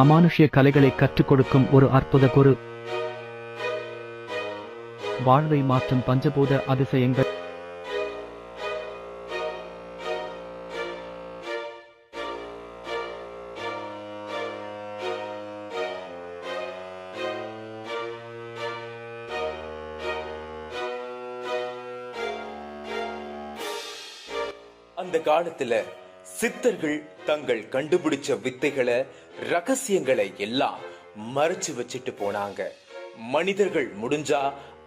அமானுஷ்ய கலைகளை கற்றுக் கொடுக்கும் ஒரு அற்புத குரு. வாழ்வை மாற்றும் பஞ்சபூத அதிசயங்கள். அந்த காலத்துல சித்தர்கள் தங்கள் கண்டுபிடிச்ச வித்தைகளை ரகசியங்களை எல்லாம் மறைச்சு வச்சுட்டு போனாங்க. மனிதர்கள் முடிஞ்சா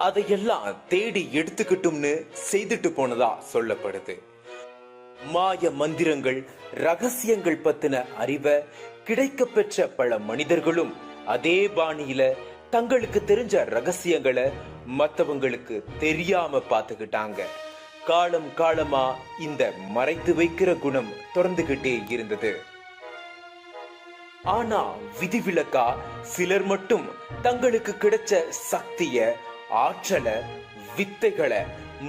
அதையெல்லாம் தேடி எடுத்துக்கிட்டும்னு செய்துட்டு போனதா சொல்லப்படுது. மாய மந்திரங்கள் ரகசியங்கள் பத்தின அறிவை கிடைக்க பெற்ற பல மனிதர்களும் அதே பாணியில தங்களுக்கு தெரிஞ்ச ரகசியங்களை மற்றவங்களுக்கு தெரியாம பார்த்துக்கிட்டாங்க. காலம் காலமா இந்த மறைத்து வைக்கிற குணம் தொடர்ந்துகிட்டே இருந்தது. ஆனா விதிவிலக்கா சிலர் மட்டும் தங்களுக்கு கிடைச்ச சக்திய ஆற்றலை வித்தைகளை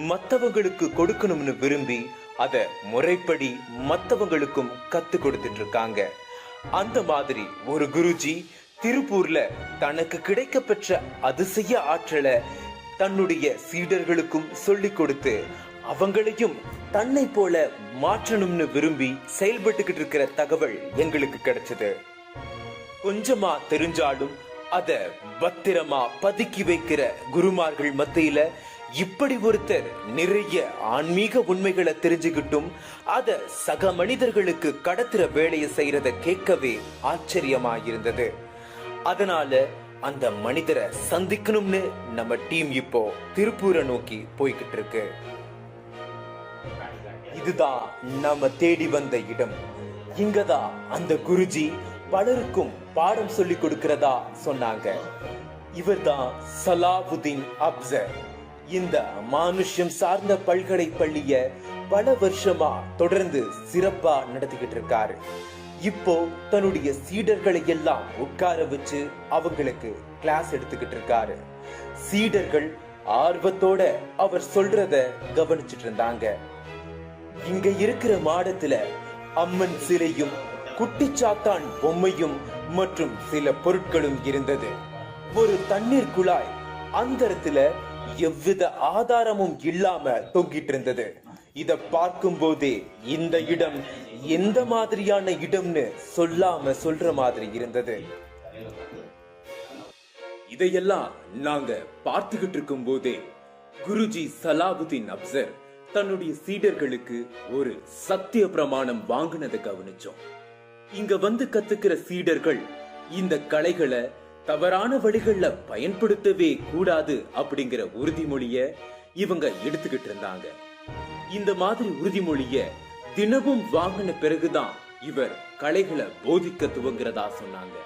மத்தவங்களுக்கு கொடுக்கணும்னு விரும்பி அத முறைப்படி மத்தவங்களுக்கும் கத்து கொடுத்துட்டு இருக்காங்க அந்த மாதிரி ஒரு குருஜி திருப்பூர்ல தனக்கு கிடைக்க பெற்ற அதிசய ஆற்றலை தன்னுடைய சீடர்களுக்கும் சொல்லிக் கொடுத்து அவங்களையும் தன்னை போல மாற்றணும்னு விரும்பி செயல்பட்டுக்கிட்டு இருக்கிற தகவல் எங்களுக்கு கிடைச்சது. கொஞ்சமா தெரிஞ்சாலும் அத பத்திரமா பதுக்கி வைக்கிற குருமார்கள் மத்தியில இப்படி ஒருத்தர் நிறைய ஆன்மீக உண்மைகளை தெரிஞ்சுக்கிட்டும் அத சக மனிதர்களுக்கு கடத்துற வேலையை செய்யறத கேட்கவே ஆச்சரியமா இருந்தது அதனால அந்த மனிதரை சந்திக்கணும்னு நம்ம டீம் இப்போ திருப்பூரை நோக்கி போய்கிட்டு இருக்கு. இதுதான் நம்ம தேடி வந்த இடம். இங்கதான் அந்த குருஜி பலருக்கும் பாடம் சொல்லி கொடுக்கிறதா சொன்னாங்க. இவர்தான் சலாவுதீன் அப்சர். இந்த மானுஷ்யம் சார்ந்த பல்கலை பள்ளிய பல வருஷமா தொடர்ந்து சிறப்பா நடத்திக்கிட்டு இருக்காரு. இப்போ தன்னுடைய சீடர்களை எல்லாம் உட்கார வச்சு அவங்களுக்கு கிளாஸ் எடுத்துக்கிட்டு இருக்காரு. சீடர்கள் ஆர்வத்தோட அவர் சொல்றத கவனிச்சிட்டு இருந்தாங்க. இங்க இருக்கிற மாடத்துல அம்மன் சிலையும் குட்டிச்சாத்தான் பொம்மையும் மற்றும் சில பொருட்களும் இருந்தது. ஒரு தண்ணீர் குழாய் அந்தரத்துல எவ்வித ஆதாரமும் இல்லாம தொங்கிட்டு இருந்தது. இத பார்க்கும் போதே இந்த இடம் எந்த மாதிரியான இடம்னு சொல்லாம சொல்ற மாதிரி இருந்தது. இதையெல்லாம் நாங்க பார்த்துக்கிட்டு இருக்கும் போதே குருஜி சலாபுதீன் அப்சர் தன்னுடைய சீடர்களுக்கு ஒரு சத்திய பிரமாணம் வாங்கினதை கவனிச்சோம். இங்க வந்து கத்துக்கிற சீடர்கள் இந்த கலைகளை தவறான வழிகள்ல பயன்படுத்தவே கூடாது அப்படிங்கிற உறுதிமொழிய இவங்க எடுத்துக்கிட்டு இருந்தாங்க. இந்த மாதிரி உறுதிமொழிய தினமும் வாங்கின பிறகுதான் இவர் கலைகளை போதிக்க துவங்குறதா சொன்னாங்க.